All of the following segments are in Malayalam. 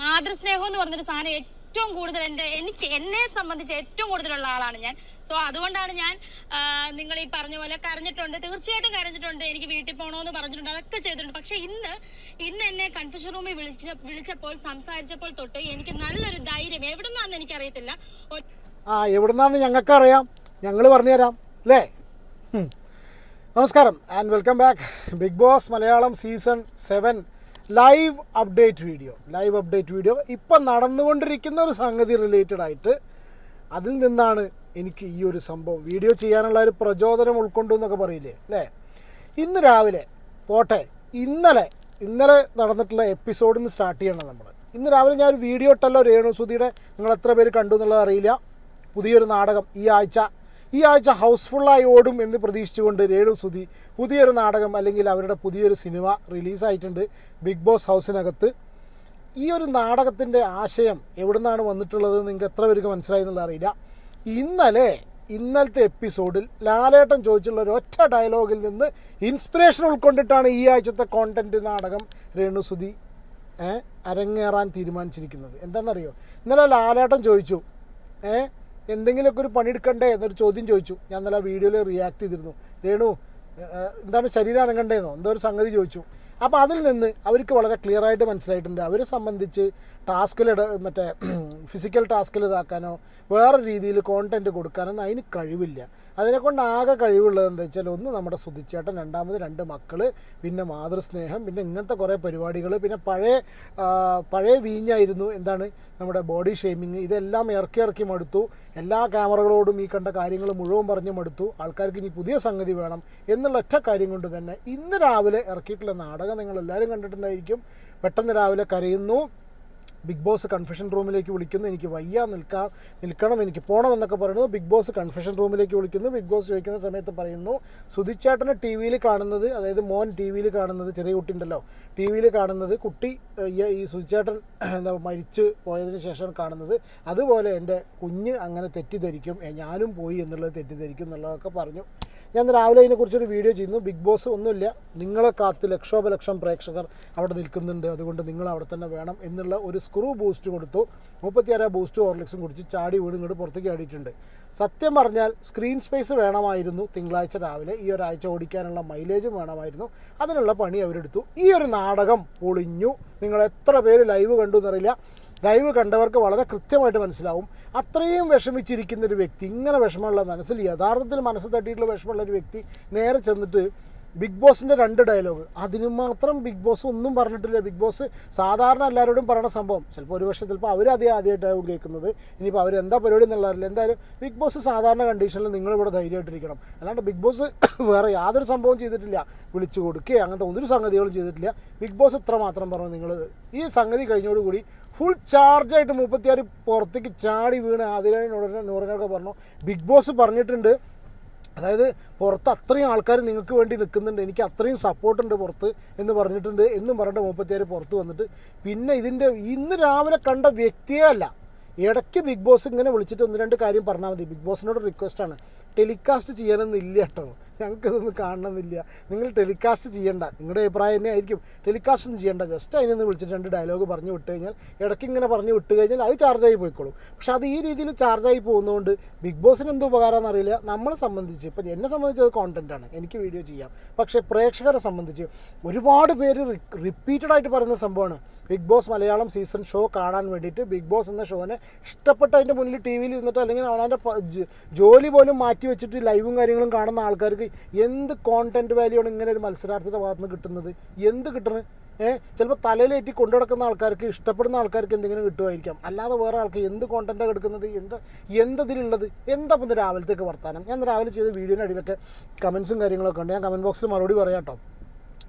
മാതൃസ്നേഹം എന്ന് പറഞ്ഞൊരു സാധനം ഏറ്റവും കൂടുതൽ എന്റെ എനിക്ക് എന്നെ സംബന്ധിച്ച് ഏറ്റവും കൂടുതലുള്ള ആളാണ് ഞാൻ. സോ അതുകൊണ്ടാണ് ഞാൻ നിങ്ങൾ ഈ പറഞ്ഞ പോലെ കരഞ്ഞിട്ടുണ്ട്. തീർച്ചയായിട്ടും കരഞ്ഞിട്ടുണ്ട്. എനിക്ക് വീട്ടിൽ പോകണമെന്ന് പറഞ്ഞിട്ടുണ്ട്. അതൊക്കെ ചെയ്തിട്ടുണ്ട്. പക്ഷെ ഇന്ന് ഇന്ന് എന്നെ കൺഫ്യൂഷൻ റൂമിൽ വിളിച്ച വിളിച്ചപ്പോൾ സംസാരിച്ചപ്പോൾ തൊട്ട് എനിക്ക് നല്ലൊരു ധൈര്യം എവിടെ നിന്നാന്ന് എനിക്കറിയത്തില്ല ആ എവിടുന്നാന്ന് ഞങ്ങൾക്ക് അറിയാം ഞങ്ങൾ പറഞ്ഞുതരാം. അല്ലേ? നമസ്കാരം. And welcome back. Big Boss Malayalam season seven live update video live update video ഇപ്പം നടന്നുകൊണ്ടിരിക്കുന്ന ഒരു സംഗതി റിലേറ്റഡ് ആയിട്ട് അതിൽ നിന്നാണ് എനിക്ക് ഈ ഒരു സംഭവം വീഡിയോ ചെയ്യാനുള്ള ഒരു പ്രചോദനം ഉൾക്കൊണ്ടു എന്നൊക്കെ പറയില്ലേ അല്ലേ? ഇന്ന് രാവിലെ പോട്ടെ ഇന്നലെ ഇന്നലെ നടന്നിട്ടുള്ള എപ്പിസോഡിൽ നിന്ന് സ്റ്റാർട്ട് ചെയ്യണം നമ്മൾ ഇന്ന് രാവിലെ ഞാൻ ഒരു വീഡിയോ ഇട്ടല്ലോ രേണുസുതിയുടെ നിങ്ങൾ എത്ര പേര് കണ്ടു എന്നുള്ളത് അറിയില്ല. പുതിയൊരു നാടകം ഈ ആഴ്ച ഈ ആഴ്ച ഹൗസ്ഫുള്ളായി ഓടും എന്ന് പ്രതീക്ഷിച്ചുകൊണ്ട് രേണു സുധി പുതിയൊരു നാടകം അല്ലെങ്കിൽ അവരുടെ പുതിയൊരു സിനിമ റിലീസായിട്ടുണ്ട് ബിഗ് ബോസ് ഹൗസിനകത്ത്. ഈ ഒരു നാടകത്തിന്റെ ആശയം എവിടെ നിന്നാണ് വന്നിട്ടുള്ളത് നിങ്ങൾക്ക് എത്ര പേർക്ക് മനസ്സിലായി എന്നുള്ള അറിയില്ല. ഇന്നലെ ഇന്നലത്തെ എപ്പിസോഡിൽ ലാലേട്ടൻ ചോദിച്ചുള്ള ഒരു ഒറ്റ ഡയലോഗിൽ നിന്ന് ഇൻസ്പിറേഷൻ ഉൾക്കൊണ്ടിട്ടാണ് ഈ ആഴ്ചത്തെ കോണ്ടന്റ് നാടകം രേണുസുതി അരങ്ങേറാൻ തീരുമാനിച്ചിരിക്കുന്നത്. എന്താണെന്നറിയോ? ഇന്നലെ ലാലേട്ടൻ ചോദിച്ചു ഏ എന്തെങ്കിലുമൊക്കെ ഒരു പണിയെടുക്കണ്ടേ എന്നൊരു ചോദ്യം ചോദിച്ചു. ഞാൻ നല്ല വീഡിയോയിൽ റിയാക്ട് ചെയ്തിരുന്നു. രേണു എന്താണ് ശരീരം അനങ്ങണ്ടേന്നോ? എന്തോ ഒരു സംഗതി ചോദിച്ചു. അപ്പോൾ അതിൽ നിന്ന് അവർക്ക് വളരെ ക്ലിയർ ആയിട്ട് മനസ്സിലായിട്ടുണ്ട്. അവരെ സംബന്ധിച്ച് ടാസ്കിൽ മറ്റേ ഫിസിക്കൽ ടാസ്കിൽ ഇതാക്കാനോ വേറെ രീതിയിൽ കോണ്ടന്റ് കൊടുക്കാനൊന്നും അതിന് കഴിവില്ല. അതിനെക്കൊണ്ട് ആകെ കഴിവുള്ളത് എന്താ വെച്ചാൽ ഒന്ന് നമ്മുടെ സുതിച്ചേട്ടൻ രണ്ടാമത് രണ്ട് മക്കൾ പിന്നെ മാതൃസ്നേഹം പിന്നെ ഇങ്ങനത്തെ കുറേ പരിപാടികൾ പിന്നെ പഴയ പഴയ വീഞ്ഞായിരുന്നു എന്താണ് നമ്മുടെ ബോഡി ഷേമിങ് ഇതെല്ലാം ഇറക്കി ഇറക്കി മടുത്തു. എല്ലാ ക്യാമറകളോടും ഈ കണ്ട കാര്യങ്ങൾ മുഴുവൻ പറഞ്ഞ് മടുത്തു. ആൾക്കാർക്ക് ഇനി പുതിയ സംഗതി വേണം എന്നുള്ള ഒറ്റ കാര്യം കൊണ്ട് തന്നെ ഇന്ന് രാവിലെ ഇറക്കിയിട്ടുള്ള നാടകം നിങ്ങൾ എല്ലാവരും കണ്ടിട്ടുണ്ടായിരിക്കും. പെട്ടെന്ന് രാവിലെ കരയുന്നു. ബിഗ് ബോസ് കൺഫെഷൻ റൂമിലേക്ക് വിളിക്കുന്നു. എനിക്ക് വയ്യ നിൽക്കാൻ നിൽക്കണം എനിക്ക് പോകണം എന്നൊക്കെ പറയുന്നു. ബിഗ് ബോസ് കൺഫെഷൻ റൂമിലേക്ക് വിളിക്കുന്നു. ബിഗ് ബോസ് ചോദിക്കുന്ന സമയത്ത് പറയുന്നു സുധിച്ചേട്ടനെ ടി വിയിൽ കാണുന്നത് അതായത് മോൻ ടി വിയിൽ കാണുന്നത് ചെറിയ കുട്ടി ഉണ്ടല്ലോ ടി വിയിൽ കാണുന്നത് കുട്ടി ഈ- സുധിച്ചേട്ടൻ എന്താ മരിച്ച് പോയതിന് ശേഷം കാണുന്നത്. അതുപോലെ എന്റെ കുഞ്ഞ് അങ്ങനെ തെറ്റിദ്ധരിക്കും. ഞാനും പോയി എന്നുള്ളത് തെറ്റിദ്ധരിക്കും എന്നുള്ളതൊക്കെ പറഞ്ഞു. ഞാൻ രാവിലെ അതിനെക്കുറിച്ചൊരു വീഡിയോ ചെയ്യുന്നു. ബിഗ് ബോസ് ഒന്നുമില്ല. നിങ്ങളെ കാത്ത് ലക്ഷോപലക്ഷം പ്രേക്ഷകർ അവിടെ നിൽക്കുന്നുണ്ട്. അതുകൊണ്ട് നിങ്ങൾ അവിടെ തന്നെ വേണം എന്നുള്ള ഒരു സ്ക്രൂ ബൂസ്റ്റ് കൊടുത്തു. മുപ്പത്തിയാറ് ബൂസ്റ്റ് ഹോർലിക്സും കുടിച്ച് ചാടി വീട് ഇങ്ങോട്ട് പുറത്തേക്ക് ആടിയിട്ടുണ്ട് സത്യം പറഞ്ഞാൽ സ്ക്രീൻ സ്പേസ് വേണമായിരുന്നു തിങ്കളാഴ്ച രാവിലെ. ഈ ഒരാഴ്ച ഓടിക്കാനുള്ള മൈലേജും വേണമായിരുന്നു. അതിനുള്ള പണി അവരെടുത്തു. ഈ ഒരു നാടകം പൊളിഞ്ഞു. നിങ്ങൾ എത്ര പേര് ലൈവ് കണ്ടു എന്നറിയില്ല. ലൈവ് കണ്ടവർക്ക് വളരെ കൃത്യമായിട്ട് മനസ്സിലാവും. അത്രയും വിഷമിച്ചിരിക്കുന്ന ഒരു വ്യക്തി ഇങ്ങനെ വിഷമമുള്ള മനസ്സിൽ യഥാർത്ഥത്തിൽ മനസ്സ് തട്ടിയിട്ടുള്ള വിഷമമുള്ള ഒരു വ്യക്തി നേരെ ചെന്നിട്ട് ബിഗ് ബോസിന്റെ രണ്ട് ഡയലോഗ്. അതിന് മാത്രം ബിഗ് ബോസ് ഒന്നും പറഞ്ഞിട്ടില്ല. ബിഗ് ബോസ് സാധാരണ എല്ലാവരോടും പറയുന്ന സംഭവം. ചിലപ്പോൾ ഒരു പക്ഷേ ചിലപ്പോൾ അവർ അതേ ആദ്യമായിട്ടാവും കേൾക്കുന്നത്. ഇനിയിപ്പോൾ അവർ എന്താ പരിപാടി എന്നുള്ളതല്ല. എന്തായാലും ബിഗ് ബോസ് സാധാരണ കണ്ടീഷനിൽ നിങ്ങളിവിടെ ധൈര്യമായിട്ടിരിക്കണം. അല്ലാണ്ട് ബിഗ് ബോസ് വേറെ യാതൊരു സംഭവം ചെയ്തിട്ടില്ല. വിളിച്ചു കൊടുക്കുകയോ അങ്ങനത്തെ ഒരു സംഗതികളും ചെയ്തിട്ടില്ല. ബിഗ് ബോസ് ഇത്ര മാത്രം പറഞ്ഞു നിങ്ങൾ ഈ സംഗതി കഴിഞ്ഞോടുകൂടി ഫുൾ ചാർജായിട്ട് മുപ്പത്തിയാറ് പുറത്തേക്ക് ചാടി വീണ് ആദിരാണി നൂറിനെ നൂറിനൊക്കെ പറഞ്ഞു. ബിഗ് ബോസ് പറഞ്ഞിട്ടുണ്ട്. അതായത് പുറത്ത് അത്രയും ആൾക്കാർ നിങ്ങൾക്ക് വേണ്ടി നിൽക്കുന്നുണ്ട്. എനിക്ക് അത്രയും സപ്പോർട്ടുണ്ട് പുറത്ത് എന്ന് പറഞ്ഞിട്ടുണ്ട് എന്നും പറഞ്ഞിട്ട് മുപ്പത്തിയാറ് പുറത്ത് വന്നിട്ട്. പിന്നെ ഇതിന്റെ ഇന്ന് രാവിലെ കണ്ട വ്യക്തിയല്ല ഇടയ്ക്ക് ബിഗ് ബോസ് ഇങ്ങനെ വിളിച്ചിട്ട് ഒന്ന് രണ്ട് കാര്യം പറഞ്ഞാൽ മതി. ബിഗ് ബോസിനോട് റിക്വസ്റ്റാണ് ടെലികാസ്റ്റ് ചെയ്യാനൊന്നുമില്ല കേട്ടോ. ഞങ്ങൾക്കിതൊന്നും കാണണമെന്നില്ല. നിങ്ങൾ ടെലികാസ്റ്റ് ചെയ്യേണ്ട. നിങ്ങളുടെ അഭിപ്രായം തന്നെ ആയിരിക്കും. ടെലികാസ്റ്റ് ഒന്നും ചെയ്യേണ്ട. ജസ്റ്റ് അതിനൊന്ന് വിളിച്ചിട്ട് രണ്ട് ഡയലോഗ് പറഞ്ഞു വിട്ട് കഴിഞ്ഞാൽ ഇടയ്ക്ക് ഇങ്ങനെ പറഞ്ഞു വിട്ട് കഴിഞ്ഞാൽ അത് ചാർജായി പോയിക്കോളും. പക്ഷേ അത് ഈ രീതിയിൽ ചാർജായി പോകുന്നതുകൊണ്ട് ബിഗ് ബോസിന് എന്ത് ഉപകാരമെന്ന് അറിയില്ല. നമ്മളെ സംബന്ധിച്ച് ഇപ്പം എന്നെ സംബന്ധിച്ച് അത് കോണ്ടന്റാണ് എനിക്ക് വീഡിയോ ചെയ്യാം. പക്ഷേ പ്രേക്ഷകരെ സംബന്ധിച്ച് ഒരുപാട് പേര് റിപ്പീറ്റഡ് ആയിട്ട് പറയുന്ന സംഭവമാണ്. Big Boss Malayalam season show കാണാൻ വേണ്ടിയിട്ട് ബിഗ് ബോസ് എന്ന ഷോനെ ഇഷ്ടപ്പെട്ട അതിന്റെ മുന്നിൽ ടി വിയിൽ ഇരുന്നിട്ട് അല്ലെങ്കിൽ അവനവന്റെ ജോലി പോലും മാറ്റി വെച്ചിട്ട് ലൈവും കാര്യങ്ങളും കാണുന്ന ആൾക്കാർക്ക് എന്ത് കോണ്ടന്റ് വാല്യൂ ആണ് ഇങ്ങനെ ഒരു മത്സരാർത്ഥിയുടെ ഭാഗത്ത് നിന്ന് കിട്ടുന്നത്? എന്ത് കിട്ടണത് ഏഹ് ചിലപ്പോൾ തലയിലേറ്റി കൊണ്ടു നടക്കുന്ന ആൾക്കാർക്ക് ഇഷ്ടപ്പെടുന്ന ആൾക്കാർക്ക് എന്തെങ്കിലും കിട്ടുമായിരിക്കാം. അല്ലാതെ വേറെ ആൾക്ക് എന്ത് കോണ്ടന്റാണ് എടുക്കുന്നത്? എന്ത് എന്തതിലുള്ളത് എന്താ ഇപ്പം രാവിലത്തേക്ക് വർത്താനം? ഞാൻ രാവിലെ ചെയ്ത വീഡിയോയുടെ അടിയിലൊക്കെ കമൻസും കാര്യങ്ങളൊക്കെ ഉണ്ട്. ഞാൻ കമന്റ് ബോക്സിൽ മറുപടി പറയാം കേട്ടോ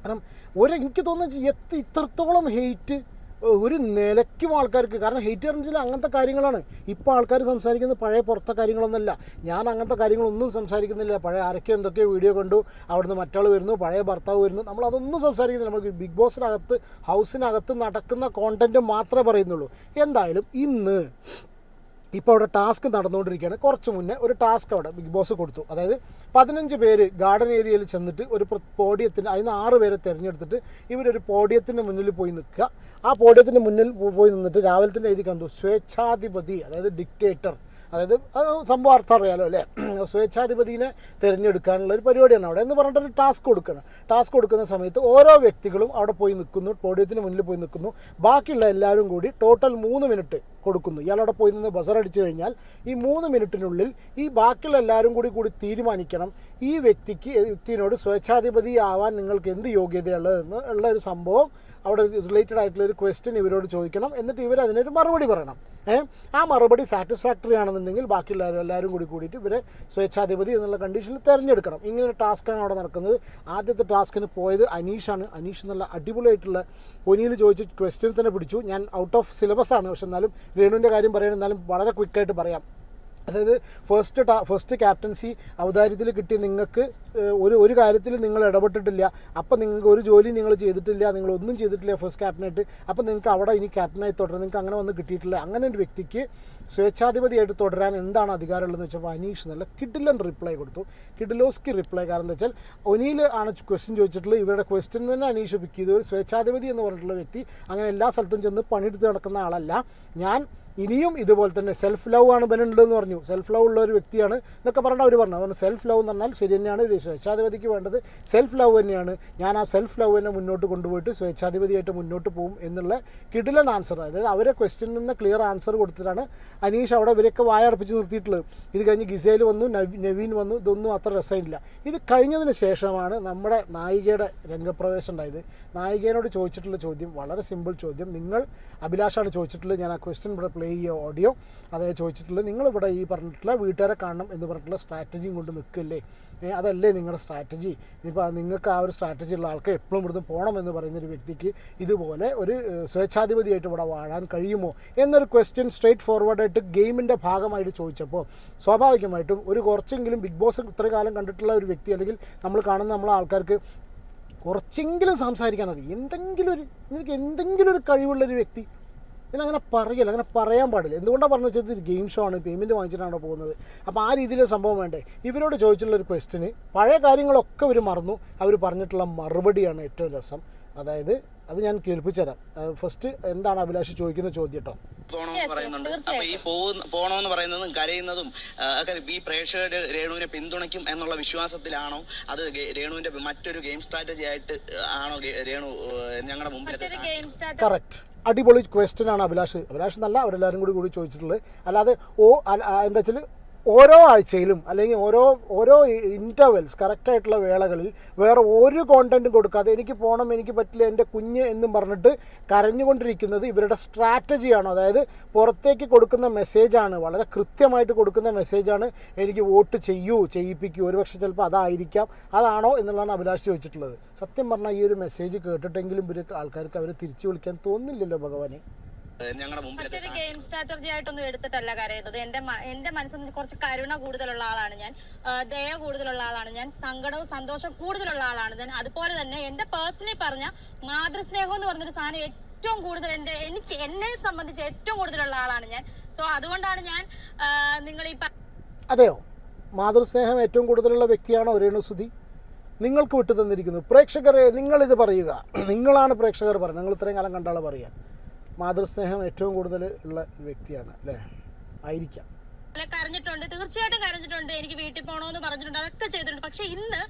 കാരണം ഒരു തോന്നുന്നു എത്ര ഇത്രത്തോളം ഹെയ്റ്റ് ഒരു നിലയ്ക്കും ആൾക്കാർക്ക് കാരണം ഹെയ്റ്റ് പറഞ്ഞാൽ അങ്ങനത്തെ കാര്യങ്ങളാണ്. ഇപ്പോൾ ആൾക്കാർ സംസാരിക്കുന്നത് പഴയ പുറത്തെ കാര്യങ്ങളൊന്നുമല്ല ഞാൻ അങ്ങനത്തെ കാര്യങ്ങളൊന്നും സംസാരിക്കുന്നില്ല. പഴയ ആരൊക്കെ എന്തൊക്കെയോ വീഡിയോ കണ്ടു. അവിടുന്ന് മറ്റാൾ വരുന്നു പഴയ ഭർത്താവ് വരുന്നു. നമ്മൾ അതൊന്നും സംസാരിക്കുന്നില്ല. നമുക്ക് ബിഗ് ബോസിനകത്ത് ഹൗസിനകത്ത് നടക്കുന്ന കോണ്ടന്റ് മാത്രമേ പറയുന്നുള്ളൂ. എന്തായാലും ഇന്ന് ഇപ്പോൾ അവിടെ ടാസ്ക് നടന്നുകൊണ്ടിരിക്കുകയാണ്. കുറച്ച് മുന്നേ ഒരു ടാസ്ക് അവിടെ ബിഗ് ബോസ് കൊടുത്തു. അതായത് പതിനഞ്ച് പേര് ഗാർഡൻ ഏരിയയിൽ ചെന്നിട്ട് ഒരു പോഡിയത്തിന് അതിന് ആറ് പേരെ തിരഞ്ഞെടുത്തിട്ട് ഇവരൊരു പോഡിയത്തിന്റെ മുന്നിൽ പോയി നിൽക്കുക. ആ പോഡിയത്തിന്റെ മുന്നിൽ പോയി നിന്നിട്ട് രാവിലെ തന്നെ എഴുതി കണ്ടു. സ്വേച്ഛാധിപതി അതായത് ഡിക്റ്റേറ്റർ അതായത് അത് സംഭവം അർത്ഥം അറിയാലോ അല്ലേ? സ്വേച്ഛാധിപതിനെ തിരഞ്ഞെടുക്കാനുള്ള ഒരു പരിപാടിയാണ് അവിടെ എന്ന് പറഞ്ഞിട്ടൊരു ടാസ്ക് കൊടുക്കണം. ടാസ്ക് കൊടുക്കുന്ന സമയത്ത് ഓരോ വ്യക്തികളും അവിടെ പോയി നിൽക്കുന്നു പോഡിയത്തിന് മുന്നിൽ പോയി നിൽക്കുന്നു. ബാക്കിയുള്ള എല്ലാവരും കൂടി ടോട്ടൽ മൂന്ന് മിനിറ്റ് കൊടുക്കുന്നു. ഇയാൾ അവിടെ പോയി നിന്ന് ബസർ അടിച്ചു കഴിഞ്ഞാൽ ഈ മൂന്ന് മിനിറ്റിനുള്ളിൽ ഈ ബാക്കിയുള്ള എല്ലാവരും കൂടി കൂടി തീരുമാനിക്കണം ഈ വ്യക്തിക്ക് വ്യക്തിയോട് സ്വേച്ഛാധിപതി ആവാൻ നിങ്ങൾക്ക് എന്ത് യോഗ്യതയുള്ളതെന്ന് ഉള്ള ഒരു സംഭവം അവിടെ റിലേറ്റഡ് ആയിട്ടുള്ള ഒരു ക്വസ്റ്റ്യൻ ഇവരോട് ചോദിക്കണം. എന്നിട്ട് ഇവർ അതിനൊരു മറുപടി പറയണം. ഏഹ് ആ മറുപടി സാറ്റിസ്ഫാക്ടറി ആണെന്നുണ്ടെങ്കിൽ ബാക്കിയുള്ള എല്ലാവരും കൂടി കൂടിയിട്ട് ഇവരെ സ്വേച്ഛാധിപതി എന്നുള്ള കണ്ടീഷനിൽ തിരഞ്ഞെടുക്കണം. ഇങ്ങനെ ടാസ്ക്കാണ് അവിടെ നടക്കുന്നത്. ആദ്യത്തെ ടാസ്കിന് പോയത് അനീഷാണ് അനീഷ് എന്നുള്ള അടിപൊളിയായിട്ടുള്ള ഒനിയിൽ ചോദിച്ച് ക്വസ്റ്റ്യൻ തന്നെ പിടിച്ചു. ഞാൻ ഔട്ട് ഓഫ് സിലബസ് ആണ്. പക്ഷെ എന്നാലും രേണുവിന്റെ കാര്യം പറയണമെന്നാലും വളരെ ക്വിക്കായിട്ട് പറയാം. അതായത് ഫസ്റ്റ് ഫസ്റ്റ് ക്യാപ്റ്റൻസി അവതാരത്തിൽ കിട്ടി നിങ്ങൾക്ക് ഒരു ഒരു കാര്യത്തിൽ നിങ്ങൾ ഇടപെട്ടിട്ടില്ല. അപ്പം നിങ്ങൾക്ക് ഒരു ജോലി നിങ്ങൾ ചെയ്തിട്ടില്ല നിങ്ങൾ ഒന്നും ചെയ്തിട്ടില്ല ഫസ്റ്റ് ക്യാപ്റ്റനായിട്ട് അപ്പം നിങ്ങൾക്ക് അവിടെ ഇനി ക്യാപ്റ്റനായി തുടരാൻ നിങ്ങൾക്ക് അങ്ങനെ വന്ന് കിട്ടിയിട്ടില്ല. അങ്ങനെ ഒരു വ്യക്തിക്ക് സ്വേച്ഛാധിപതിയായിട്ട് തുടരാൻ എന്താണ് അധികാരമുള്ളതെന്ന് വെച്ചപ്പോൾ അനീഷ് നല്ല കിഡിലൻ റിപ്ലൈ കൊടുത്തു. കിഡിലോസ്കി റിപ്ലൈ കാരണം എന്താ വെച്ചാൽ ഒനിയിൽ ആണ് ക്വസ്റ്റ്യൻ ചോദിച്ചിട്ടുള്ളത്. ഇവരുടെ ക്വസ്റ്റ്യൻ തന്നെ അനീഷ് പിക്ക് ചെയ്തു. ഒരു സ്വേച്ഛാധിപതി എന്ന് പറഞ്ഞിട്ടുള്ള വ്യക്തി അങ്ങനെ എല്ലാ സ്ഥലത്തും ചെന്ന് പണിയെടുത്ത് നടക്കുന്ന ആളല്ല. ഞാൻ ഇനിയും ഇതുപോലെ തന്നെ സെൽഫ് ലവ് ആണ് ഇവനുള്ളതെന്ന് പറഞ്ഞു. സെൽഫ് ലവ് ഉള്ള ഒരു വ്യക്തിയാണ് എന്നൊക്കെ പറഞ്ഞാൽ അവർ പറഞ്ഞു. അതുകൊണ്ട് സെൽഫ് ലവ് എന്ന് പറഞ്ഞാൽ ശരി തന്നെയാണ് ഒരു സ്വേച്ഛാധിപതിക്ക് വേണ്ടത്. സെൽഫ് ലവ് തന്നെയാണ്. ഞാൻ ആ സെൽഫ് ലവ് തന്നെ മുന്നോട്ട് കൊണ്ടുപോയിട്ട് സ്വേച്ഛാധിപതിയായിട്ട് മുന്നോട്ട് പോകും എന്നുള്ള കിടിലൻ ആൻസർ അതായത് അവരെ ക്വസ്റ്റ്യനിൽ നിന്ന് ക്ലിയർ ആൻസർ കൊടുത്തിട്ടാണ് അനീഷ് അവിടെ ഇവരൊക്കെ വായടപ്പിച്ച് നിർത്തിയിട്ടുള്ളത്. ഇത് കഴിഞ്ഞ് ഗിസേൽ വന്നു നവീൻ വന്നു ഇതൊന്നും അത്ര രസമില്ല ഇത് കഴിഞ്ഞതിന് ശേഷമാണ് നമ്മുടെ നായികയുടെ രംഗപ്രവേശം ഉണ്ടായത്. നായികേനോട് ചോദിച്ചിട്ടുള്ള ചോദ്യം വളരെ സിമ്പിൾ ചോദ്യം. നിങ്ങൾ അഭിലാഷാണ് ചോദിച്ചിട്ടുള്ളത്. ഞാൻ ആ ക്വസ്റ്റ്യൻ പ്ലേ ചെയ്യുക ഓഡിയോ അതായത് ചോദിച്ചിട്ടുള്ളത്. നിങ്ങളിവിടെ ഈ പറഞ്ഞിട്ടുള്ള വീട്ടുകാരെ കാണണം എന്ന് പറഞ്ഞിട്ടുള്ള സ്ട്രാറ്റജിയും കൊണ്ട് നിൽക്കല്ലേ? അതല്ലേ നിങ്ങളുടെ സ്ട്രാറ്റജി ഇപ്പോൾ നിങ്ങൾക്ക് ആ ഒരു സ്ട്രാറ്റജി ഉള്ള ആൾക്ക് എപ്പോഴും ഇവിടുന്ന് പോകണം എന്ന് പറയുന്ന ഒരു വ്യക്തിക്ക് ഇതുപോലെ ഒരു സ്വേച്ഛാധിപതിയായിട്ട് ഇവിടെ വാഴാൻ കഴിയുമോ? എന്നൊരു ക്വസ്റ്റ്യൻ സ്ട്രേറ്റ് ഫോർവേഡായിട്ട് ഗെയിമിന്റെ ഭാഗമായിട്ട് ചോദിച്ചപ്പോൾ സ്വാഭാവികമായിട്ടും ഒരു കുറച്ചെങ്കിലും ബിഗ് ബോസ് ഇത്ര കാലം കണ്ടിട്ടുള്ള ഒരു വ്യക്തി അല്ലെങ്കിൽ നമ്മൾ കാണുന്ന നമ്മളെ ആൾക്കാർക്ക് കുറച്ചെങ്കിലും സംസാരിക്കാൻ അറിയും. എന്തെങ്കിലും ഒരു നിനക്ക് എന്തെങ്കിലും ഒരു കഴിവുള്ള ഒരു വ്യക്തി ഇതിനങ്ങനെ പറയല്ല അങ്ങനെ പറയാൻ പാടില്ല. എന്തുകൊണ്ടാണ് പറഞ്ഞു വെച്ചത് ഇത് ഗെയിം ഷോ ആണ് പേയ്മെന്റ് വാങ്ങിച്ചിട്ടാണ് പോകുന്നത്? അപ്പോൾ ആ രീതിയിലൊരു സംഭവം വേണ്ടേ? ഇവരോട് ചോദിച്ചിട്ടുള്ള ഒരു ക്വസ്റ്റിന് പഴയ കാര്യങ്ങളൊക്കെ ഇവർ മറന്നു. അവർ പറഞ്ഞിട്ടുള്ള മറുപടിയാണ് ഏറ്റവും രസം. അതായത് അത് ഞാൻ കേൾപ്പിച്ചു തരാം ഫസ്റ്റ് എന്താണ് അഭിലാഷ് ചോദിക്കുന്ന ചോദ്യം കേട്ടോ. പോണോന്ന് പറയുന്നുണ്ട്. അപ്പൊ ഈ പോണോന്ന് പറയുന്നതും കരയുന്നതും ഒക്കെ ഈ പ്രേക്ഷകരുടെ രേണുവിനെ പിന്തുണയ്ക്കും എന്നുള്ള വിശ്വാസത്തിലാണോ? അത് രേണുവിന്റെ മറ്റൊരു ഗെയിം സ്ട്രാറ്റജി ആയിട്ട് ആണോ രേണു ഞങ്ങളുടെ സ്റ്റാർട്ട് കറക്റ്റ് അടിപൊളി ക്വസ്റ്റ്യൻ ആണ് അഭിലാഷ്. അഭിലാഷ് നല്ല അവരെല്ലാവരും കൂടി കൂടി ചോദിച്ചിട്ടുള്ളത്. അല്ലാതെ ഓ എന്താ വെച്ചാൽ ഓരോ ആഴ്ചയിലും അല്ലെങ്കിൽ ഓരോ ഓരോ ഇന്റർവെൽസ് കറക്റ്റായിട്ടുള്ള വേളകളിൽ വേറെ ഒരു കോണ്ടന്റും കൊടുക്കാതെ എനിക്ക് പോകണം എനിക്ക് പറ്റില്ല എന്റെ കുഞ്ഞ് എന്നും പറഞ്ഞിട്ട് കരഞ്ഞുകൊണ്ടിരിക്കുന്നത് ഇവരുടെ സ്ട്രാറ്റജിയാണ് അതായത് പുറത്തേക്ക് കൊടുക്കുന്ന മെസ്സേജാണ് വളരെ കൃത്യമായിട്ട് കൊടുക്കുന്ന മെസ്സേജാണ് എനിക്ക് വോട്ട് ചെയ്യൂ ചെയ്യിപ്പിക്കൂ. ഒരുപക്ഷെ ചിലപ്പോൾ അതായിരിക്കാം. അതാണോ എന്നുള്ളതാണ് അഭിലാഷ് ചോദിച്ചിട്ടുള്ളത്. സത്യം പറഞ്ഞാൽ ഈ ഒരു മെസ്സേജ് കേട്ടിട്ടെങ്കിലും ഇവർ ആൾക്കാർക്ക് അവരെ തിരിച്ചു വിളിക്കാൻ തോന്നില്ലല്ലോ ഭഗവാനെ. ഞങ്ങളുടെ മുമ്പിൽ മറ്റൊരു ഗെയിം സ്ട്രാറ്റജി ആയിട്ടൊന്നും എടുത്തിട്ടല്ല കരയുന്നത്. എന്റെ മ- എന്റെ മനസ്സിൽ കുറച്ച് കരുണ കൂടുതലുള്ള ആളാണ് ഞാൻ. ആ, ദയ കൂടുതലുള്ള ആളാണ് ഞാൻ. സങ്കടവും സന്തോഷം കൂടുതലുള്ള ആളാണ് ഞാൻ. അതുപോലെ തന്നെ എന്റെ പേഴ്സണലി പറഞ്ഞ മാതൃസ്നേഹം എന്ന് പറഞ്ഞൊരു സാധനം ഏറ്റവും കൂടുതൽ എന്റെ എനിക്ക് എന്നെ സംബന്ധിച്ച് ഏറ്റവും കൂടുതലുള്ള ആളാണ് ഞാൻ. സോ അതുകൊണ്ടാണ് ഞാൻ ആ, നിങ്ങൾ ഈ അതെയോ? മാതൃസ്നേഹം ഏറ്റവും കൂടുതലുള്ള വ്യക്തിയാണോ രേണുസുതി നിങ്ങൾക്ക് വിട്ടു തന്നിരിക്കുന്നു പ്രേക്ഷകരെ നിങ്ങളിത് പറയുക. നിങ്ങളാണ് പ്രേക്ഷകർ പറയുന്നത്. നിങ്ങൾ ഇത്രയും കാലം കണ്ടാളെ പറയുക. മാതൃസ്നേഹം ഏറ്റവും കൂടുതൽ ഉള്ള വ്യക്തിയാണ് അല്ലേ? ആയിരിക്കാം. അല്ല, കരഞ്ഞിട്ടുണ്ട് തീർച്ചയായിട്ടും കരഞ്ഞിട്ടുണ്ട് എനിക്ക് വീട്ടിൽ പോകണമെന്ന് പറഞ്ഞിട്ടുണ്ട് അതൊക്കെ ചെയ്തിട്ടുണ്ട്. പക്ഷെ ഇന്ന്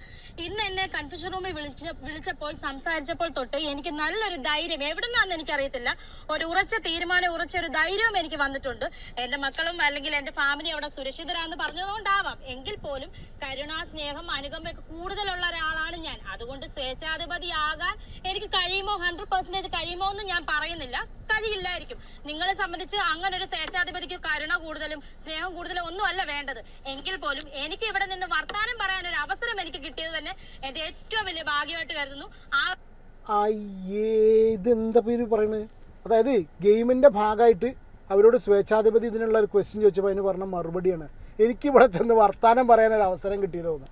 ഇന്ന് എന്നെ കൺഫ്യൂഷൻ റൂമിൽ വിളിച്ച വിളിച്ചപ്പോൾ സംസാരിച്ചപ്പോൾ തൊട്ട് എനിക്ക് നല്ലൊരു ധൈര്യം എവിടെ നിന്നാന്ന് എനിക്കറിയത്തില്ല ഒരു ഉറച്ച തീരുമാനം ഉറച്ച ഒരു ധൈര്യവും എനിക്ക് വന്നിട്ടുണ്ട്. എന്റെ മക്കളും അല്ലെങ്കിൽ എന്റെ ഫാമിലി അവിടെ സുരക്ഷിതരാന്ന് പറഞ്ഞതുകൊണ്ടാവാം. എങ്കിൽ പോലും കരുണ സ്നേഹം അനുകമ്പയൊക്കെ കൂടുതലുള്ള ഒരാളാണ് ഞാൻ. അതുകൊണ്ട് സ്വേച്ഛാധിപതി ആകാൻ എനിക്ക് കഴിയുമോ? ഹൺഡ്രഡ് പെർസെന്റേജ് കഴിയുമോ എന്ന് ഞാൻ പറയുന്നില്ല. കഴിയില്ലായിരിക്കും. നിങ്ങളെ സംബന്ധിച്ച് അങ്ങനെ ഒരു സ്വേച്ഛാധിപതിക്ക് കരുണ കൂടുതലും സ്നേഹം കൂടുതലും ഒന്നും അല്ല വേണ്ടത്. എങ്കിൽ പോലും എനിക്ക് ഇവിടെ നിന്ന് വർത്താനം പറയാൻ ഒരു അവസരം എനിക്ക് കിട്ടിയത് തന്നെ എന്റെ ഏറ്റവും വലിയ ഭാഗ്യമായിട്ട് കരുതുന്നു. ആ അയ്യേ ഇതെന്താ പേര് പറയണത് അതായത് ഗെയിമിന്റെ ഭാഗമായിട്ട് അവരോട് സ്വേച്ഛാധിപതി ഇതിനുള്ള ഒരു ക്വസ്റ്റ്യൻ ചോദിച്ചപ്പോൾ അതിന് പറഞ്ഞ മറുപടിയാണ്. എനിക്ക് ഇവിടെ ചെന്ന് വർത്തമാനം പറയാനൊരു അവസരം കിട്ടിയല്ലോ എന്ന്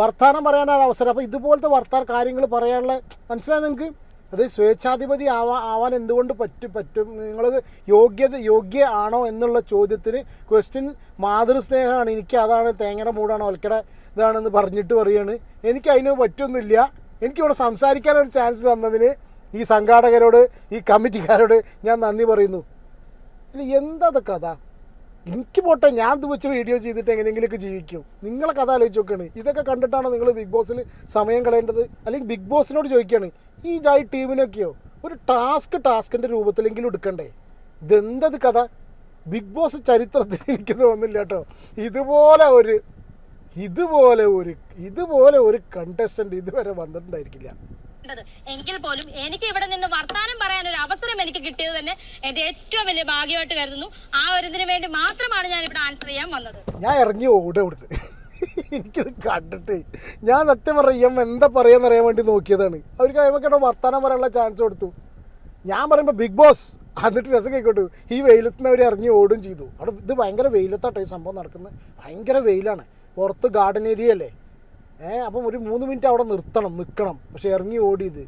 വർത്തമാനം പറയാനൊരു അവസരം. അപ്പോൾ ഇതുപോലത്തെ വർത്താൻ കാര്യങ്ങൾ പറയാനുള്ള മനസ്സിലായി നിങ്ങൾക്ക് അത് സ്വേച്ഛാധിപതി ആവാ ആവാൻ എന്തുകൊണ്ട് പറ്റും പറ്റും? നിങ്ങൾ യോഗ്യത യോഗ്യ ആണോ എന്നുള്ള ചോദ്യത്തിന് ക്വസ്റ്റ്യൻ മാതൃസ്നേഹമാണ്. എനിക്ക് അതാണ് തേങ്ങയുടെ മൂടാണോ ഒലക്കട ഇതാണെന്ന് പറഞ്ഞിട്ട് പറയാണ്. എനിക്ക് അതിന് പറ്റൊന്നുമില്ല. എനിക്കിവിടെ സംസാരിക്കാൻ ഒരു ചാൻസ് തന്നതിന് ഈ സംഘാടകരോട് ഈ കമ്മിറ്റിക്കാരോട് ഞാൻ നന്ദി പറയുന്നു. എന്താ കഥ? എനിക്ക് പോട്ടെ ഞാൻ ഇത് വെച്ച് വീഡിയോ ചെയ്തിട്ട് എങ്ങനെയെങ്കിലുമൊക്കെ ജീവിക്കും. നിങ്ങളെ കഥ ആലോചിച്ച് നോക്കുകയാണ് ഇതൊക്കെ കണ്ടിട്ടാണ് നിങ്ങൾ ബിഗ് ബോസിൽ സമയം കളയേണ്ടത്? അല്ലെങ്കിൽ ബിഗ് ബോസിനോട് ചോദിക്കുകയാണ് ഈ ജായ് ടീമിനൊക്കെയോ? ഒരു ടാസ്ക് ടാസ്കിന്റെ രൂപത്തിലെങ്കിലും എടുക്കണ്ടേ? ഇതെന്തത് കഥ? ബിഗ് ബോസ് ചരിത്രത്തിൽ എനിക്ക് തോന്നുന്നില്ല കേട്ടോ. ഇതുപോലെ ഒരു ഇതുപോലെ ഒരു ഇതുപോലെ ഒരു കണ്ടസ്റ്റന്റ് ഇതുവരെ വന്നിട്ടുണ്ടായിരിക്കില്ല. ണ്ടത്. എങ്കിൽ പോലും എനിക്ക് ഇവിടെ നിന്ന് വർത്താനം പറയാൻ ഒരു അവസരം എനിക്ക് കിട്ടിയത് തന്നെ എന്റെ ഏറ്റവും വലിയ ഭാഗ്യമായിട്ട് കരുതുന്നു. ആ ഒരു ഇതിനു വേണ്ടി മാത്രമാണ് ഞാൻ ഇവിടെ ആൻസർ ചെയ്യാൻ വന്നത്. ഞാൻ ഇറങ്ങി ഓടെ എനിക്കത് കണ്ടിട്ട് ഞാൻ സത്യം പറയാം എന്താ പറയാന്ന് അറിയാൻ വേണ്ടി നോക്കിയതാണ്. അവർക്ക് അയമക്കേട്ടോ വർത്താനം പറയാനുള്ള ചാൻസ് കൊടുത്തു. ഞാൻ പറയുമ്പോൾ ബിഗ് ബോസ് എന്നിട്ട് രസം കേൾക്കട്ടു ഈ വെയിലത്തിന് അവർ ഇറങ്ങി ഓടും ചെയ്തു. അവിടെ ഇത് ഭയങ്കര വെയിലത്താട്ടോ ഈ സംഭവം നടക്കുന്നത്. ഭയങ്കര വെയിലാണ്. പുറത്ത് ഗാർഡൻ ഏരിയ അല്ലേ? ഏ അപ്പം ഒരു മൂന്ന് മിനിറ്റ് അവിടെ നിർത്തണം നിൽക്കണം പക്ഷെ ഇറങ്ങി ഓടിയത്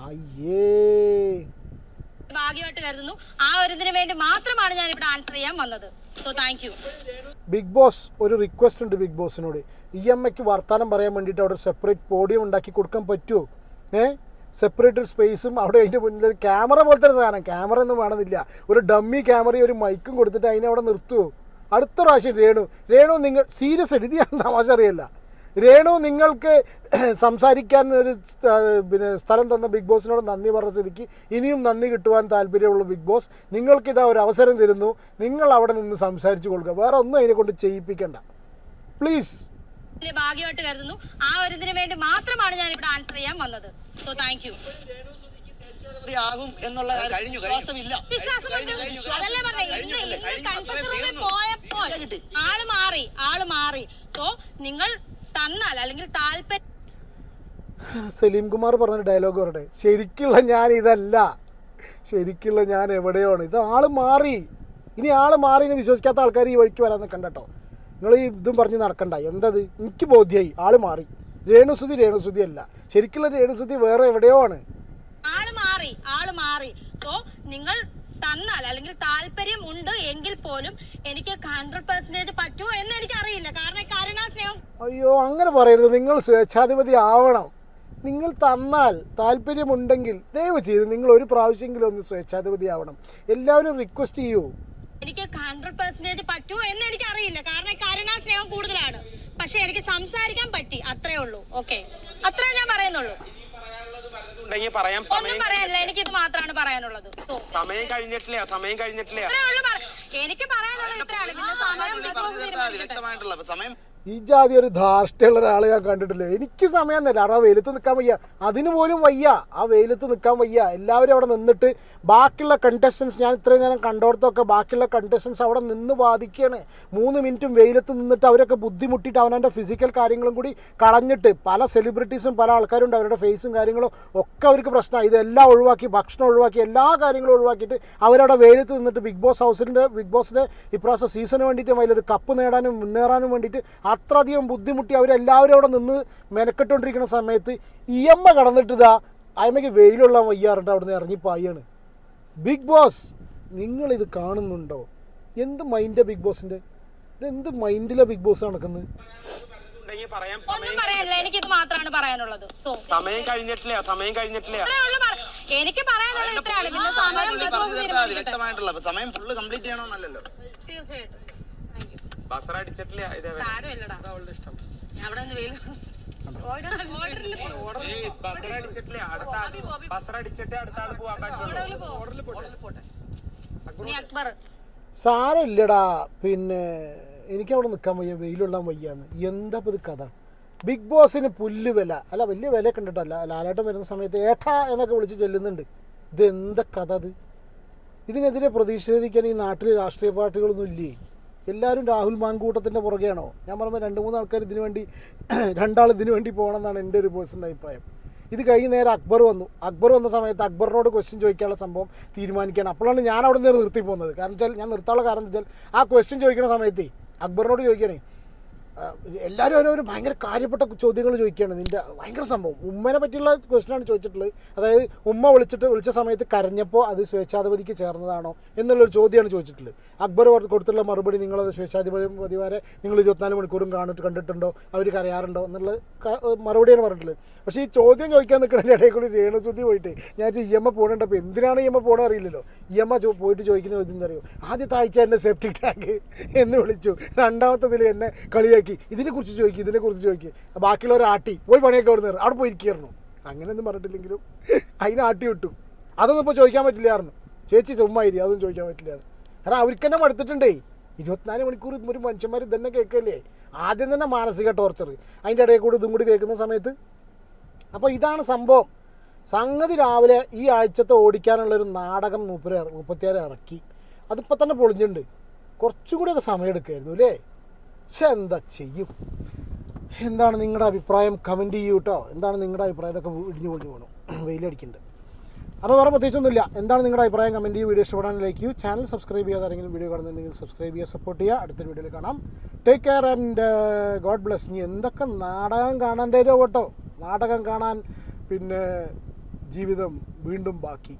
അയ്യേ. ഭാഗ്യമായിട്ട് കരുതുന്നു. ആ ഒരു വേണ്ടി മാത്രമാണ് ഞാൻ ഇവിടെ ആൻസർ ചെയ്യാൻ വന്നത്. So thank you Big Boss ഒരു റിക്വസ്റ്റ് ഉണ്ട് ബിഗ് ബോസിനോട് ഇ എം എക്ക് വർത്തമാനം പറയാൻ വേണ്ടിയിട്ട് അവിടെ സെപ്പറേറ്റ് പോഡിയം ഉണ്ടാക്കി കൊടുക്കാൻ പറ്റുമോ ഏ? സെപ്പറേറ്റ് ഒരു സ്പേസും അവിടെ അതിന്റെ മുന്നിൽ ഒരു ക്യാമറ പോലത്തെ ഒരു സാധനം. ക്യാമറ ഒന്നും വേണമെന്നില്ല. ഒരു ഡമ്മി ക്യാമറയും ഒരു മൈക്കും കൊടുത്തിട്ട് അതിനെ അവിടെ നിർത്തുമോ അടുത്ത പ്രാവശ്യം രേണു. രേണു നിങ്ങൾ സീരിയസ് ആയിട്ട് ഇത് ഞാൻ തമാശ അറിയില്ല. രേണു നിങ്ങൾക്ക് സംസാരിക്കാൻ ഒരു പിന്നെ സ്ഥലം തന്ന ബിഗ് ബോസിനോട് നന്ദി പറഞ്ഞ സ്ഥിതിക്ക് ഇനിയും നന്ദി കിട്ടുവാൻ താല്പര്യമുള്ള ബിഗ് ബോസ് നിങ്ങൾക്കിതാ ഒരു അവസരം തരുന്നു. നിങ്ങൾ അവിടെ നിന്ന് സംസാരിച്ചു കൊടുക്കുക. വേറെ ഒന്നും അതിനെ കൊണ്ട് ചെയ്യിപ്പിക്കണ്ട. പ്ലീസ് ഭാഗ്യമായിട്ട് കരുതുന്നു. ആ ഒരു ഇതിനു വേണ്ടി മാത്രമാണ് ഞാൻ ഇവിടെ ആൻസർ ചെയ്യാൻ വന്നത്. സോ താങ്ക് യു ആകും എന്നുള്ള കഴിഞ്ഞു പോയപ്പോൾ ആൾ മാറി ആൾ മാറി. സോ നിങ്ങൾ തന്നാൽ അല്ലെങ്കിൽ താല്പര്യം സലീം കുമാർ പറഞ്ഞ ഡയലോഗ് പറയട്ടെ ശരിക്കുള്ള ഞാൻ ഇതല്ല. ശരിക്കുള്ള ഞാൻ എവിടെയാണ്? ഇത് ആൾ മാറി. ഇനി ആൾ മാറി എന്ന് വിശ്വസിക്കാത്ത ആൾക്കാർ ഈ വഴിക്ക് വരാൻ നിൽക്കണ്ട കേട്ടോ. നിങ്ങൾ ഈ ഇതും പറഞ്ഞ് നടക്കണ്ട. എന്തത്? എനിക്ക് ബോധ്യമായി ആൾ മാറി. രേണുസുതി രേണുസുതി അല്ല. ശരിക്കുള്ള രേണുസുതി വേറെ എവിടെയോ ആണ്. ആൾ മാറി. ആൾ മാറി. സോ നിങ്ങൾ തന്നാൽ അല്ലെങ്കിൽ താല്പര്യം ഉണ്ട് എങ്കിൽ പോലും എനിക്ക് ഹൺഡ്രഡ് പെർസെന്റേജ് പറ്റുമോ എന്ന് എനിക്ക് അറിയില്ല കാരണം കാരണ കരുണാസ്നേഹം അയ്യോ അങ്ങനെ പറയരുത്. നിങ്ങൾ സ്വേച്ഛാധിപതി ആവണം. നിങ്ങൾ തന്നാൽ താല്പര്യമുണ്ടെങ്കിൽ ദയവ് ചെയ്ത് നിങ്ങൾ ഒരു പ്രാവശ്യമെങ്കിലും ഒന്ന് സ്വേച്ഛാധിപതി ആവണം. എല്ലാവരും റിക്വസ്റ്റ് ചെയ്യൂ. എനിക്ക് ഹൺഡ്രഡ് പെർസെന്റേജ് പറ്റുമോ എന്ന് എനിക്ക് അറിയില്ല കാരണം കാരണ കരുണാസ്നേഹം കൂടുതലാണ്. പക്ഷെ എനിക്ക് സംസാരിക്കാൻ പറ്റി. അത്രേ ഉള്ളൂ. ഓക്കെ അത്രേ ഞാൻ പറയുന്നുള്ളൂ. ഉണ്ടെങ്കിൽ പറയാം ഒന്നും സമയം പറയാനില്ല. എനിക്ക് ഇത് മാത്രമാണ് പറയാനുള്ളത്. സമയം കഴിഞ്ഞിട്ടില്ല സമയം കഴിഞ്ഞിട്ടില്ല. ഇത്രേ ഉള്ളൂ. പറ- എനിക്ക് പറയാനുള്ളത് ഇത്രയാണ്. പിന്നെ സമയം വ്യക്തമായിട്ടുള്ള സമയം ഈ ജാതി ഒരു ധാർഷ്ട്യമുള്ള ഒരാളെ ഞാൻ കണ്ടിട്ടില്ല. എനിക്ക് സമയം തരാം ആ വെയിലത്ത് നിൽക്കാൻ വയ്യ. അതിന് പോലും വയ്യ. ആ വെയിലത്ത് നിൽക്കാൻ വയ്യ. എല്ലാവരും അവിടെ നിന്നിട്ട് ബാക്കിയുള്ള കണ്ടസ്റ്റൻസ് ഞാൻ ഇത്രയും നേരം കണ്ടോടത്തൊക്കെ ബാക്കിയുള്ള കണ്ടസ്റ്റൻസ് അവിടെ നിന്ന് ബാധിക്കുകയാണ് മൂന്ന് മിനിറ്റും വെയിലത്ത് നിന്നിട്ട് അവരൊക്കെ ബുദ്ധിമുട്ടിയിട്ട് അവനവന്റെ ഫിസിക്കൽ കാര്യങ്ങളും കൂടി കളഞ്ഞിട്ട് പല സെലിബ്രിറ്റീസും പല ആൾക്കാരും ഉണ്ട് അവരുടെ ഫേസും കാര്യങ്ങളും ഒക്കെ അവർക്ക് പ്രശ്നമാണ് ഇതെല്ലാം ഒഴിവാക്കി ഭക്ഷണം ഒഴിവാക്കി എല്ലാ കാര്യങ്ങളും ഒഴിവാക്കിയിട്ട് അവരവിടെ വെയിലത്ത് നിന്നിട്ട് ബിഗ് ബോസ് ഹൗസിന്റെ ബിഗ് ബോസിന്റെ ഇപ്രാവശ്യം സീസണിന് വേണ്ടിയിട്ട് അതിലൊരു കപ്പ് നേടാനും മുന്നേറാനും വേണ്ടിയിട്ട് അത്രയധികം ബുദ്ധിമുട്ടി അവരെല്ലാവരും അവിടെ നിന്ന് മെനക്കെട്ടുകൊണ്ടിരിക്കുന്ന സമയത്ത് ഇ എം എ കടന്നിട്ട് ഇതാ അയമയ്ക്ക് വെയിലുള്ള വയ്യാറുണ്ട് അവിടെ നിന്ന് ഇറങ്ങിപ്പായാണ്. ബിഗ് ബോസ് നിങ്ങളിത് കാണുന്നുണ്ടോ? എന്ത് മൈൻഡാണ് ബിഗ് ബോസിന്റെ? ഇത് എന്ത് മൈൻഡിലാണ് ബിഗ് ബോസ് നടക്കുന്നത്? ഒന്നും പറയാനില്ല. എനിക്ക് ഇത് മാത്രമാണ് പറയാനുള്ളത്. സോ സമയം കഴിഞ്ഞിട്ടില്ല. സമയം കഴിഞ്ഞിട്ടില്ല. എനിക്ക് പറയാനുള്ളത് ഇത്രയാണ്. പിന്നെ സമയം വ്യക്തമായിട്ടുള്ള സമയം ഫുള്ള് കംപ്ലീറ്റ് ചെയ്യണമെന്നല്ലോ തീർച്ചയായിട്ടും. ബസർ അടിച്ചിട്ടില്ല ഇതേ സാരമില്ലടാ. ഇഷ്ടം. ഞാൻ അവിടെ നിന്ന് വെയിൽ ഈ ബസർ അടിച്ചിട്ടില്ല. അടുത്ത ആൾ ബസർ അടിച്ചിട്ട് അടുത്ത ആൾ പോവാൻ പറ്റുള്ളൂ നീ അക്ബർ. സാരമില്ലടാ. പിന്നെ എനിക്ക് അവിടെ നിൽക്കാൻ വയ്യ. വെയിലുള്ള വയ്യാന്ന്. എന്താ ഇത് കഥ? ബിഗ് ബോസിന് പുല്ല് വില. അല്ല വലിയ വിലയൊക്കെ ഉണ്ട് കേട്ടോ അല്ല വരുന്ന സമയത്ത് ഏട്ടാ എന്നൊക്കെ വിളിച്ച് ചെല്ലുന്നുണ്ട്. ഇത് എന്താ കഥ അത് ഇതിനെതിരെ പ്രതിഷേധിക്കാൻ ഈ നാട്ടിൽ രാഷ്ട്രീയ പാർട്ടികളൊന്നും ഇല്ലേ? എല്ലാവരും രാഹുൽ മാൻകൂട്ടത്തിന്റെ പുറകെയാണോ? ഞാൻ പറയുമ്പോൾ രണ്ട് മൂന്ന് ആൾക്കാർ ഇതിനു വേണ്ടി രണ്ടാൾ ഇതിനു വേണ്ടി പോകണമെന്നാണ് എന്റെ ഒരു പേഴ്സണൽ അഭിപ്രായം. ഇത് കഴിഞ്ഞ് നേരെ അക്ബർ വന്നു. അക്ബർ വന്ന സമയത്ത് അക്ബറിനോട് ക്വസ്റ്റ്യൻ ചോദിക്കാനുള്ള സംഭവം തീരുമാനിക്കുകയാണ്. അപ്പോഴാണ് ഞാൻ അവിടെ നിന്ന് നിർത്തി പോകുന്നത് കാരണം വെച്ചാൽ ഞാൻ നിർത്താനുള്ള കാരണം വെച്ചാൽ ആ ക്വസ്റ്റ്യൻ ചോദിക്കുന്ന സമയത്ത് അക്ബറിനോട് ചോദിക്കണേ എല്ലാവരും ഓരോരോ ഭയങ്കര കാര്യപ്പെട്ട ചോദ്യങ്ങൾ ചോദിക്കുകയാണ്. നിന്റെ ഭയങ്കര സംഭവം. ഉമ്മനെ പറ്റിയുള്ള ക്വസ്റ്റ്യനാണ് ചോദിച്ചിട്ടുള്ളത്. അതായത് ഉമ്മ വിളിച്ചിട്ട് വിളിച്ച സമയത്ത് കരഞ്ഞപ്പോൾ അത് സ്വേച്ഛാധിപതിക്ക് ചേർന്നതാണോ എന്നുള്ളൊരു ചോദ്യമാണ് ചോദിച്ചിട്ടുള്ളത്. അക്ബർ കൊടുത്തുള്ള മറുപടി നിങ്ങളത് സ്വേച്ഛാധിപതിമാരെ നിങ്ങൾ ഇരുപത്തിനാല് മണിക്കൂറും കാണിട്ട് കണ്ടിട്ടുണ്ടോ? അവർ കരയാറുണ്ടോ? എന്നുള്ള മറുപടിയാണ് പറഞ്ഞിട്ടുള്ളത്. പക്ഷേ ഈ ചോദ്യം ചോദിക്കാൻ നിൽക്കുന്നതിന്റെ ഇടയിൽ കൂടി രേണുസുദ്ധി പോയിട്ട് ഞാൻ ഇ എം എ പോകണുണ്ടപ്പോൾ എന്തിനാണ് ഇ എം എ പോകണ അറിയില്ലല്ലോ. ഇ എം എ പോയിട്ട് ചോദിക്കുന്ന ചോദ്യം എന്താ അറിയോ? ആദ്യത്തെ ആഴ്ച എന്നെ സെപ്റ്റിക് ടാങ്ക് എന്ന് വിളിച്ചു. രണ്ടാമത്തതിൽ എന്നെ കളിയാക്കി. ഇതിനെക്കുറിച്ച് ചോദിക്കും ഇതിനെക്കുറിച്ച് ചോദിക്കും. ബാക്കിയുള്ളവർ ആട്ടി. പോയി പണിയൊക്കെ അവിടെ നിന്ന് അവിടെ പോയി ഇരിക്കുകയായിരുന്നു. അങ്ങനെയൊന്നും പറഞ്ഞിട്ടില്ലെങ്കിലും അതിനെ ആട്ടി വിട്ടു. അതൊന്നും ഇപ്പോൾ ചോദിക്കാൻ പറ്റില്ലായിരുന്നു ചേച്ചി ചുമ്മായിരി അതൊന്നും ചോദിക്കാൻ പറ്റില്ലായിരുന്നു കാരണം അവർക്ക് തന്നെ മടുത്തിട്ടുണ്ടേ. ഇരുപത്തിനാല് മണിക്കൂർ ഒരു മനുഷ്യന്മാർ ഇതന്നെ കേൾക്കല്ലേ? ആദ്യം തന്നെ മാനസിക ടോർച്ചർ അതിന്റെ ഇടയിൽ കൂടി ഇതും കൂടി കേൾക്കുന്ന സമയത്ത്. അപ്പോൾ ഇതാണ് സംഭവം. സംഗതി രാവിലെ ഈ ആഴ്ചത്തെ ഓടിക്കാനുള്ളൊരു നാടകം മൂപ്പര് ഇറ- മുപ്പത്തിയാറ് ഇറക്കി. അതിപ്പോൾ തന്നെ പൊളിഞ്ഞിട്ടുണ്ട്. കുറച്ചും കൂടിയൊക്കെ സമയം എടുക്കുമായിരുന്നു അല്ലേ? പക്ഷെ എന്താ ചെയ്യും എന്താണ് നിങ്ങളുടെ അഭിപ്രായം? കമന്റ് ചെയ്യൂ കേട്ടോ എന്താണ് നിങ്ങളുടെ അഭിപ്രായം? ഇതൊക്കെ ഇടിഞ്ഞു പൊളിഞ്ഞു പോകണം വെയിലടിക്കുന്നുണ്ട്. അപ്പോൾ വേറെ പ്രത്യേകിച്ചൊന്നുമില്ല. എന്താണ് നിങ്ങളുടെ അഭിപ്രായം? കമന്റ് ചെയ്യൂ. വീഡിയോ ഇഷ്ടപ്പെടാൻ ലൈക്ക് ചെയ്യൂ. ചാനൽ സബ്സ്ക്രൈബ് ചെയ്യാതെ ആരെങ്കിലും വീഡിയോ കാണുന്നുണ്ടെങ്കിൽ സബ്സ്ക്രൈബ് ചെയ്യുക സപ്പോർട്ട് ചെയ്യുക. അടുത്തൊരു വീഡിയോയിൽ കാണാം. Take care and God bless ഇനി എന്തൊക്കെ നാടകം കാണാൻ തരുമോ കേട്ടോ? നാടകം കാണാൻ പിന്നെ ജീവിതം വീണ്ടും ബാക്കി.